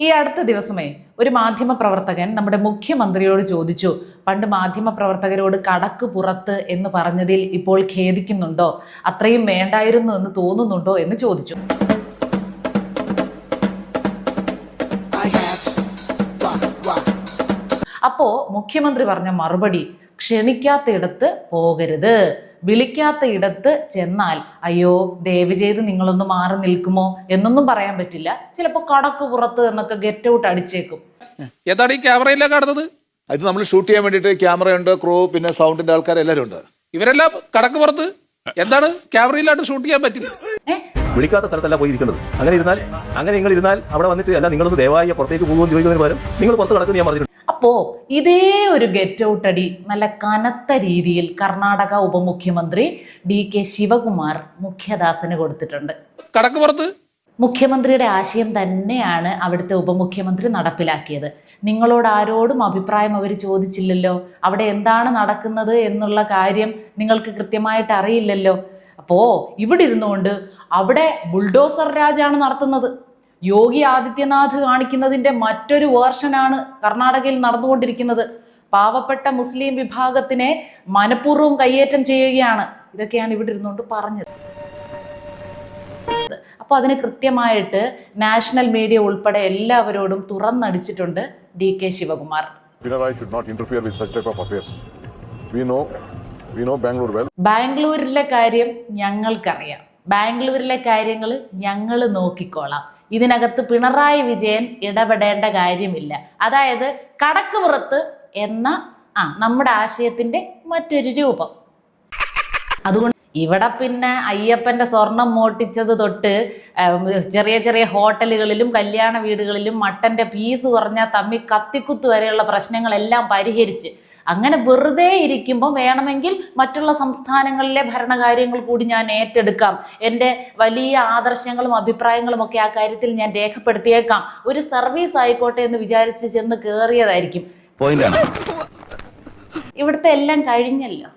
ഈ അടുത്ത ദിവസമേ ഒരു മാധ്യമ പ്രവർത്തകൻ നമ്മുടെ മുഖ്യമന്ത്രിയോട് ചോദിച്ചു പണ്ട് മാധ്യമ പ്രവർത്തകരോട് കടക്ക് പുറത്ത് എന്ന് പറഞ്ഞതിൽ ഇപ്പോൾ ഖേദിക്കുന്നുണ്ടോ? അത്രയും വേണ്ടായിരുന്നു എന്ന് തോന്നുന്നുണ്ടോ? എന്ന് ചോദിച്ചു. അപ്പോ മുഖ്യമന്ത്രി പറഞ്ഞ മറുപടി ക്ഷണിക്കാത്തയിടത്ത് പോകരുത്. വിളിക്കാത്ത ഇടത്ത് ചെന്നാൽ അയ്യോ ദയവ് ചെയ്ത് നിങ്ങളൊന്ന് മാറി നിൽക്കുമോ? എന്നൊന്നും പറയാൻ പറ്റില്ല. ചിലപ്പോ കടക്ക് പുറത്ത് എന്നൊക്കെ ഗെറ്റ് ഔട്ട് അടിച്ചേക്കും. ഏതാണ് ഈ ക്യാമറയിലേക്ക് കാണുന്നത്? ഇത് നമ്മൾ ഷൂട്ട് ചെയ്യാൻ വേണ്ടിയിട്ട് ക്യാമറയുണ്ട് ക്രൂ പിന്നെ സൗണ്ടിന്റെ ആൾക്കാർ എല്ലാവരും ഉണ്ട്. ഇവരെല്ലാം കടക്ക് പുറത്ത്? എന്താണ് ക്യാമറയിലായിട്ട് ഷൂട്ട് ചെയ്യാൻ പറ്റില്ല വിളിക്കാത്ത സ്ഥലത്തല്ല പോയി ഇരിക്കുന്നത് അങ്ങനെ ഇരുന്നാൽ അങ്ങനെ നിങ്ങൾ ഇരുന്നാൽ അവിടെ വന്നിട്ട് അല്ല നിങ്ങളൊന്ന് ദയവായി പുറത്തേക്ക് പോകുമെന്ന് ചോദിക്കുന്നതിന് പകരം നിങ്ങൾ പുറത്ത് കടക്കുന്ന ഞാൻ പറഞ്ഞിട്ടുണ്ട്. അപ്പോ ഇതേ ഒരു ഗെറ്റ് ഔട്ട് അടി നല്ല കനത്ത രീതിയിൽ കർണാടക ഉപമുഖ്യമന്ത്രി ഡി കെ ശിവകുമാർ മുഖ്യദാസന് കൊടുത്തിട്ടുണ്ട്. കടക്കുപുറത്ത് മുഖ്യമന്ത്രിയുടെ ആശയം തന്നെയാണ് അവിടുത്തെ ഉപമുഖ്യമന്ത്രി നടപ്പിലാക്കിയത്. നിങ്ങളോട് ആരോടും അഭിപ്രായം അവർ ചോദിച്ചില്ലല്ലോ. അവിടെ എന്താണ് നടക്കുന്നത് എന്നുള്ള കാര്യം നിങ്ങൾക്ക് കൃത്യമായിട്ട് അറിയില്ലല്ലോ. അപ്പോ ഇവിടെ ഇരുന്നുകൊണ്ട് അവിടെ ബുൾഡോസർ രാജാണ് നടത്തുന്നത്. യോഗി ആദിത്യനാഥ് കാണിക്കുന്നതിന്റെ മറ്റൊരു വേർഷനാണ് കർണാടകയിൽ നടന്നുകൊണ്ടിരിക്കുന്നത്. പാവപ്പെട്ട മുസ്ലിം വിഭാഗത്തിനെ മനഃപൂർവം കയ്യേറ്റം ചെയ്യുകയാണ്. ഇതൊക്കെയാണ് ഇവിടെ ഇരുന്നുകൊണ്ട് പറഞ്ഞത്. അപ്പോൾ അതിന് കൃത്യമായിട്ട് നാഷണൽ മീഡിയ ഉൾപ്പെടെ എല്ലാവരോടും തുറന്നടിച്ചിട്ടുണ്ട് D K Shivakumar. Pinarayi should not interfere with such type of affairs. We know, we know Bangalore well. ബാംഗ്ലൂരിലെ കാര്യം ഞങ്ങൾക്കറിയാം. ബാംഗ്ലൂരിലെ കാര്യങ്ങൾ ഞങ്ങൾ നോക്കിക്കോളാം. ഇതിനകത്ത് പിണറായി വിജയൻ ഇടപെടേണ്ട കാര്യമില്ല. അതായത് കടക്ക് പുറത്ത് എന്ന ആ നമ്മുടെ ആശയത്തിന്റെ മറ്റൊരു രൂപം. അതുകൊണ്ട് ഇവിടെ പിന്നെ അയ്യപ്പന്റെ സ്വർണം മോട്ടിച്ചത് തൊട്ട് ചെറിയ ചെറിയ ഹോട്ടലുകളിലും കല്യാണ വീടുകളിലും മട്ടന്റെ പീസ് കുറഞ്ഞ തമ്മി കത്തിക്കുത്ത് വരെയുള്ള പ്രശ്നങ്ങളെല്ലാം പരിഹരിച്ച് അങ്ങനെ വെറുതെ ഇരിക്കുമ്പോൾ വേണമെങ്കിൽ മറ്റുള്ള സംസ്ഥാനങ്ങളിലെ ഭരണകാര്യങ്ങൾ കൂടി ഞാൻ ഏറ്റെടുക്കാം. എന്റെ വലിയ ആദർശങ്ങളും അഭിപ്രായങ്ങളും ഒക്കെ ആ കാര്യത്തിൽ ഞാൻ രേഖപ്പെടുത്തിയേക്കാം. ഒരു സർവീസ് ആയിക്കോട്ടെ എന്ന് വിചാരിച്ച് ചെന്ന് കയറിയതായിരിക്കും ഇവിടുത്തെ എല്ലാം കഴിഞ്ഞല്ലോ.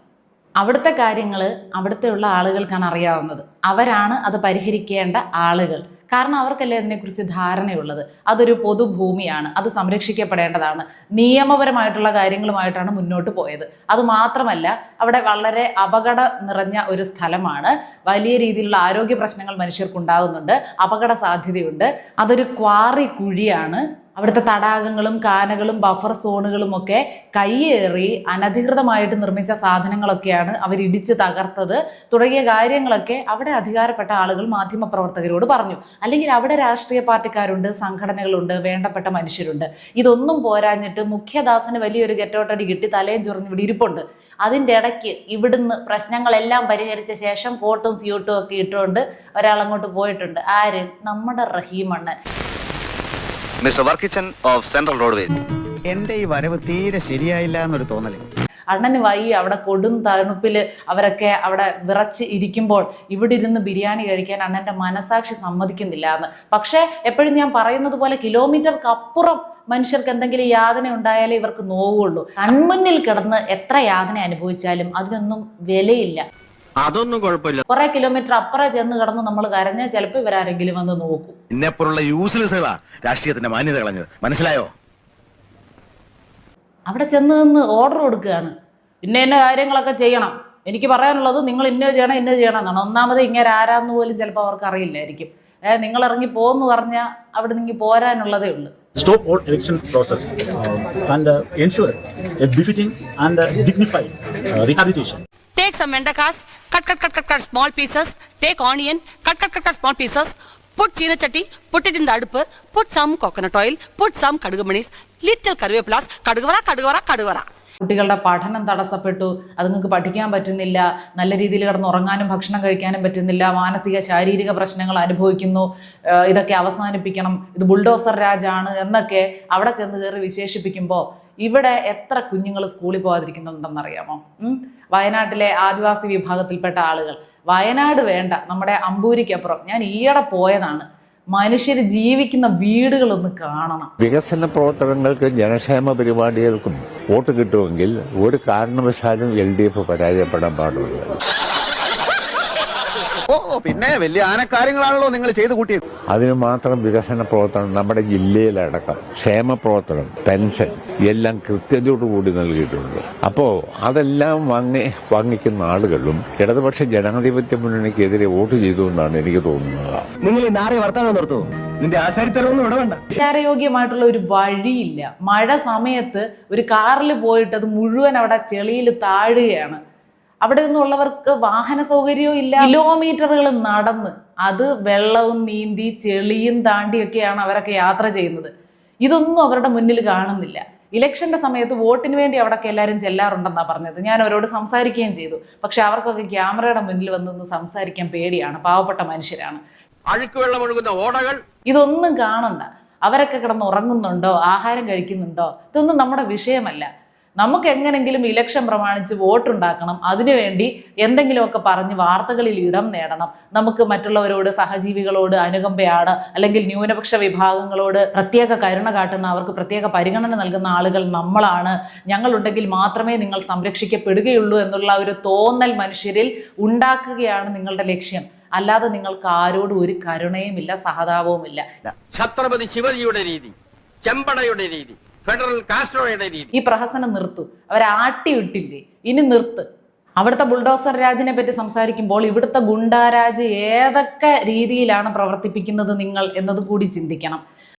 അവിടുത്തെ കാര്യങ്ങൾ അവിടുത്തെ ഉള്ള ആളുകൾക്കാണ് അറിയാവുന്നത്. അവരാണ് അത് പരിഹരിക്കേണ്ട ആളുകൾ. കാരണം അവർക്കല്ലേ അതിനെക്കുറിച്ച് ധാരണയുള്ളത്? അതൊരു പൊതുഭൂമിയാണ്. അത് സംരക്ഷിക്കപ്പെടേണ്ടതാണ്. നിയമപരമായിട്ടുള്ള കാര്യങ്ങളുമായിട്ടാണ് മുന്നോട്ട് പോയത്. അത് മാത്രമല്ല അവിടെ വളരെ അപകട നിറഞ്ഞ ഒരു സ്ഥലമാണ്. വലിയ രീതിയിലുള്ള ആരോഗ്യ പ്രശ്നങ്ങൾ മനുഷ്യർക്കുണ്ടാകുന്നുണ്ട്. അപകട സാധ്യതയുണ്ട്. അതൊരു ക്വാറി കുഴിയാണ്. അവിടുത്തെ തടാകങ്ങളും കാനകളും ബഫർ സോണുകളും ഒക്കെ കയ്യേറി അനധികൃതമായിട്ട് നിർമ്മിച്ച സാധനങ്ങളൊക്കെയാണ് അവരിടിച്ച് തകർത്തത്. തുടങ്ങിയ കാര്യങ്ങളൊക്കെ അവിടെ അധികാരപ്പെട്ട ആളുകൾ മാധ്യമപ്രവർത്തകരോട് പറഞ്ഞു. അല്ലെങ്കിൽ അവിടെ രാഷ്ട്രീയ പാർട്ടിക്കാരുണ്ട് സംഘടനകളുണ്ട് വേണ്ടപ്പെട്ട മനുഷ്യരുണ്ട്. ഇതൊന്നും പോരാഞ്ഞിട്ട് മുഖ്യദാസന് വലിയൊരു ഗെറ്റോട്ടടി കിട്ടി തലയും ചൊറിഞ്ഞ് ഇവിടെ ഇരിപ്പുണ്ട്. അതിന്റെ ഇടയ്ക്ക് ഇവിടുന്ന് പ്രശ്നങ്ങളെല്ലാം പരിഹരിച്ച ശേഷം കോട്ടും സ്യൂട്ടും ഒക്കെ ഇട്ടുകൊണ്ട് ഒരാളങ്ങോട്ട് പോയിട്ടുണ്ട്. ആര്? നമ്മുടെ റഹീമണ്ണൻ mister Varkichan of central roadways എന്റെ ഈ വരവ് തീരെ ശരിയായില്ല എന്നൊരു തോന്നൽ. അണ്ണന് വൈ അവിടെ കൊടും തണുപ്പിൽ അവരൊക്കെ അവിടെ വിറച്ച് ഇരിക്കുമ്പോൾ ഇവിടെ ഇരുന്ന് ബിരിയാണി കഴിക്കാൻ അണ്ണന്റെ മനസാക്ഷി സമ്മതിക്കുന്നില്ല എന്ന്. പക്ഷേ എപ്പോഴും ഞാൻ പറയുന്നത് പോലെ കിലോമീറ്റർക്ക് അപ്പുറം മനുഷ്യർക്ക് എന്തെങ്കിലും യാതന ഉണ്ടായാലേ ഇവർക്ക് നോവുള്ളൂ. കൺമുന്നിൽ കിടന്ന് എത്ര യാതന അനുഭവിച്ചാലും അതിനൊന്നും വിലയില്ല. അതൊന്നും കുഴപ്പമില്ല. കുറെ കിലോമീറ്റർ അപ്പുറം ചെന്ന് കിടന്ന് നമ്മൾ കരഞ്ഞ ചിലപ്പോ ഇവരാരെങ്കിലും വന്ന് നോക്കും. എന്നെപ്പോലുള്ള യൂസ്ലെസ്സുകളാ രാഷ്ട്രീയത്തിന്റെ മാന്യത കളഞ്ഞത്. മനസ്സിലായോ? അവിടെ ചെന്ന് നിന്ന് ഓർഡർ കൊടുക്കുകയാണ്. ഇന്ന ഇന്ന കാര്യങ്ങളൊക്കെ ചെയ്യണം. എനിക്ക് പറയാനുള്ളത് നിങ്ങൾ ഇന്ന ചെയ്യണം ഇന്ന ചെയ്യണം എന്നാണ്. ഒന്നാമത് ഇങ്ങനെ ആരാന്ന് പോലും ചിലപ്പോൾ അവർക്ക് അറിയില്ലായിരിക്കും. ഏഹ് നിങ്ങൾ ഇറങ്ങി പോകുന്നു പറഞ്ഞാൽ അവിടെ നിങ്ങൾ പോരാനുള്ളതേ ഉള്ളൂ. Stop all election process uh, and uh, ensure a befitting and uh, dignified uh, rehabilitation. Take some cut, cut, cut, cut, cut small pieces. Take onion, cut, cut, cut, cut small pieces. Put china chatti, put it in the adupu, put some coconut oil, put some kadugumanis, little karvepulas, kadugavara, kadugavara, kadugavara. കുട്ടികളുടെ പഠനം തടസ്സപ്പെട്ടു അത് നിങ്ങൾക്ക് പഠിക്കാൻ പറ്റുന്നില്ല നല്ല രീതിയിൽ കിടന്ന് ഉറങ്ങാനും ഭക്ഷണം കഴിക്കാനും പറ്റുന്നില്ല മാനസിക ശാരീരിക പ്രശ്നങ്ങൾ അനുഭവിക്കുന്നു ഇതൊക്കെ അവസാനിപ്പിക്കണം ഇത് ബുൾഡോസർ രാജാണ് എന്നൊക്കെ അവിടെ ചെന്ന് കയറി വിശേഷിപ്പിക്കുമ്പോൾ ഇവിടെ എത്ര കുഞ്ഞുങ്ങൾ സ്കൂളിൽ പോകാതിരിക്കുന്നുണ്ടെന്നറിയാമോ? വയനാട്ടിലെ ആദിവാസി വിഭാഗത്തിൽപ്പെട്ട ആളുകൾ. വയനാട് വേണ്ട നമ്മുടെ അമ്പൂരിക്കപ്പുറം. ഞാൻ ഈയിടെ പോയതാണ്. മനുഷ്യർ ജീവിക്കുന്ന വീടുകളൊന്ന് കാണണം. വികസന പ്രവർത്തനങ്ങൾക്കും ജനക്ഷേമ പരിപാടികൾക്കും വോട്ട് കിട്ടുമെങ്കിൽ ഒരു കാരണവശാലും എൽ ഡി എഫ് പരാജയപ്പെടാൻ പാടില്ല ഓ പിന്നെ വലിയ ആനക്കാര്യങ്ങളാണല്ലോ നിങ്ങൾ ചെയ്തു കൂട്ടിയത്. അതിന് മാത്രം വികസന പ്രവർത്തനം നമ്മുടെ ജില്ലയിലടക്കം ക്ഷേമ പ്രവർത്തനം പെൻഷൻ എല്ലാം കൃത്യതയോടുകൂടി നൽകിയിട്ടുണ്ട്. അപ്പോൾ അതെല്ലാം വാങ്ങി വാങ്ങിക്കുന്ന ആളുകളും ഇടതുപക്ഷ ജനാധിപത്യ മുന്നണിക്കെതിരെ വോട്ട് ചെയ്തു എന്നാണ് എനിക്ക് തോന്നുന്നത്. നിങ്ങൾ ഈ നിർത്തൂ. നിന്റെ ആശാരിത്തരമൊന്നും ഇവിടെ വേണ്ട. വിചാരയോഗ്യമായിട്ടുള്ള ഒരു വഴിയില്ല. മഴ സമയത്ത് ഒരു കാറിൽ പോയിട്ട് അത് മുഴുവൻ അവിടെ ചെളിയിൽ താഴുകയാണ്. അവിടെ നിന്നുള്ളവർക്ക് വാഹന സൗകര്യവും ഇല്ല. കിലോമീറ്ററുകൾ നടന്ന് അത് വെള്ളവും നീന്തി ചെളിയും താണ്ടിയൊക്കെയാണ് അവരൊക്കെ യാത്ര ചെയ്യുന്നത്. ഇതൊന്നും അവരുടെ മുന്നിൽ കാണുന്നില്ല. ഇലക്ഷന്റെ സമയത്ത് വോട്ടിന് വേണ്ടി അവിടെയൊക്കെ എല്ലാവരും ചെല്ലാറുണ്ടെന്നാണ് പറഞ്ഞത്. ഞാൻ അവരോട് സംസാരിക്കുകയും ചെയ്തു. പക്ഷെ അവർക്കൊക്കെ ക്യാമറയുടെ മുന്നിൽ വന്ന് സംസാരിക്കാൻ പേടിയാണ്. പാവപ്പെട്ട മനുഷ്യരാണ്. ഒഴുകുന്ന ഓടകൾ. ഇതൊന്നും കാണണ്ട. അവരൊക്കെ കിടന്ന് ഉറങ്ങുന്നുണ്ടോ? ആഹാരം കഴിക്കുന്നുണ്ടോ? ഇതൊന്നും നമ്മുടെ വിഷയമല്ല. നമുക്ക് എങ്ങനെങ്കിലും ഇലക്ഷൻ പ്രമാണിച്ച് വോട്ടുണ്ടാക്കണം. അതിനുവേണ്ടി എന്തെങ്കിലുമൊക്കെ പറഞ്ഞ് വാർത്തകളിൽ ഇടം നേടണം. നമുക്ക് മറ്റുള്ളവരോട് സഹജീവികളോട് അനുകമ്പയാണ് അല്ലെങ്കിൽ ന്യൂനപക്ഷ വിഭാഗങ്ങളോട് പ്രത്യേക കരുണ കാട്ടുന്ന അവർക്ക് പ്രത്യേക പരിഗണന നൽകുന്ന ആളുകൾ നമ്മളാണ്. ഞങ്ങളുണ്ടെങ്കിൽ മാത്രമേ നിങ്ങൾ സംരക്ഷിക്കപ്പെടുകയുള്ളൂ എന്നുള്ള ഒരു തോന്നൽ മനുഷ്യരിൽ ഉണ്ടാക്കുകയാണ് നിങ്ങളുടെ ലക്ഷ്യം. അല്ലാതെ നിങ്ങൾക്ക് ആരോടും ഒരു കരുണയുമില്ല സഹതാപവുമില്ല. ഛത്രപതി ശിവജിയുടെ രീതി ചെമ്പടയുടെ രീതി. ഫെഡറൽ കാസ്ട്രോയുടെ രീതി. ഈ പ്രഹസനം നിർത്തു. അവരെ ആട്ടിവിട്ടില്ലേ? ഇനി നിർത്ത്. അവിടുത്തെ ബുൾഡോസർ രാജിനെ പറ്റി സംസാരിക്കുമ്പോൾ ഇവിടുത്തെ ഗുണ്ടാരാജ് ഏതൊക്കെ രീതിയിലാണ് പ്രവർത്തിപ്പിക്കുന്നത് നിങ്ങൾ എന്നത് കൂടി ചിന്തിക്കണം.